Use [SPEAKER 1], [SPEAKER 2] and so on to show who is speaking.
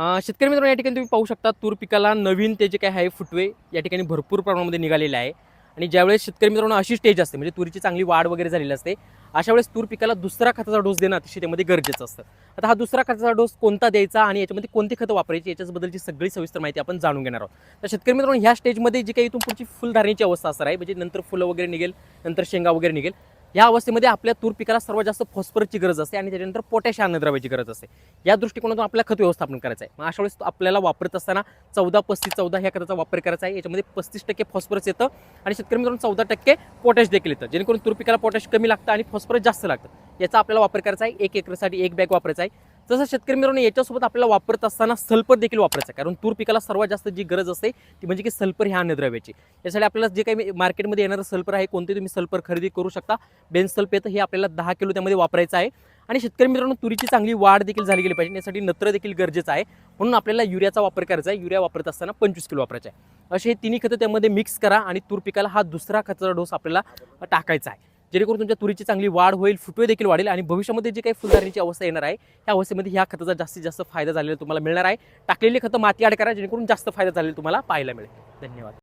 [SPEAKER 1] शेतकरी मित्रांनो या ठिकाणी तुम्ही पाहू शकता तूर पिकाला नवीन ते जे काय आहे फुटवे या ठिकाणी भरपूर प्रमाणामध्ये निघालेले आहे. आणि ज्यावेळेस शेतकरी मित्रांनो अशी स्टेज असते म्हणजे तुरीची चांगली वाढ वगैरे झालेली असते अशा वेळेस तूर पिकाला दुसरा खताचा डोस देणं अतिशय त्यामध्ये गरजेचं असतं. आता हा दुसरा खताचा डोस कोणता द्यायचा आणि याच्यामध्ये कोणती खतं वापरायची याच्याबद्दलची सगळी सविस्तर माहिती आपण जाणून घेणार आहोत. तर शेतकरी मित्रांनो ह्या स्टेजमध्ये जी काही इथून पुढची फुलधारणीची अवस्था असणार आहे म्हणजे नंतर फुलं वगैरे निघेल नंतर शेंगा वगैरे निघेल या अवस्थेमध्ये आपल्या तूर पिकाला सर्वात जास्त फॉस्फरसची गरज असते आणि त्याच्यानंतर पोटॅश अन्नद्रव्याची गरज असते. या दृष्टिकोनातून आपल्याला खत व्यवस्थापन करायचं आहे मग अशा वेळेस आपल्याला वापरत असताना चौदा पस्तीस चौदा ह्या खताचा वापर करायचा आहे. याच्यामध्ये पस्तीस टक्के फॉस्फरस येतं आणि शेतकरी मित्रांनो चौदा टक्के पोटॅश देखील येतं. जेणेकरून तूर पिकाला पोटॅश कमी लागतं आणि फॉस्फरस जास्त लागतं. याचा आपल्याला वापर करायचा आहे. एक एकरसाठी एक बॅग वापरायचा आहे. तसं शेतकरी मित्रांनो याच्यासोबत आपल्याला वापरत असताना सल्फर देखील वापरायचं आहे. कारण तूर पिकाला सर्वात जास्त जी गरज असते ती म्हणजे की सल्फर ह्या अन्नद्रव्याची. यासाठी आपल्याला जे काही मार्केटमध्ये येणारं सल्फर आहे कोणते तुम्ही सल्फर खरेदी करू शकता. बेनसल्फ येतं हे आपल्याला दहा किलो त्यामध्ये वापरायचं आहे. आणि शेतकरी मित्रांनो तुरीची चांगली वाढ देखील झाली गेली पाहिजे. यासाठी नत्र देखील गरजेचं आहे. म्हणून आपल्याला युरियाचा वापर करायचा आहे. युरिया वापरत असताना पंचवीस किलो वापरायचं आहे. असे हे तिन्ही खतं त्यामध्ये मिक्स करा आणि तूर पिकाला हा दुसरा खताचा डोस आपल्याला टाकायचा आहे. जेणेकरून तुमच्या तुरीची चांगली वाढ होईल फुटवे देखील वाढेल आणि भविष्यामध्ये जी काही फुलधारणीची अवस्था येणार आहे त्या अवस्थेमध्ये ह्या खताचा जास्तीत जास्त फायदा झालेला तुम्हाला मिळणार आहे. टाकलेली खतं माती आड करा जेणेकरून जास्त फायदा झालेला तुम्हाला पाहायला मिळेल. धन्यवाद.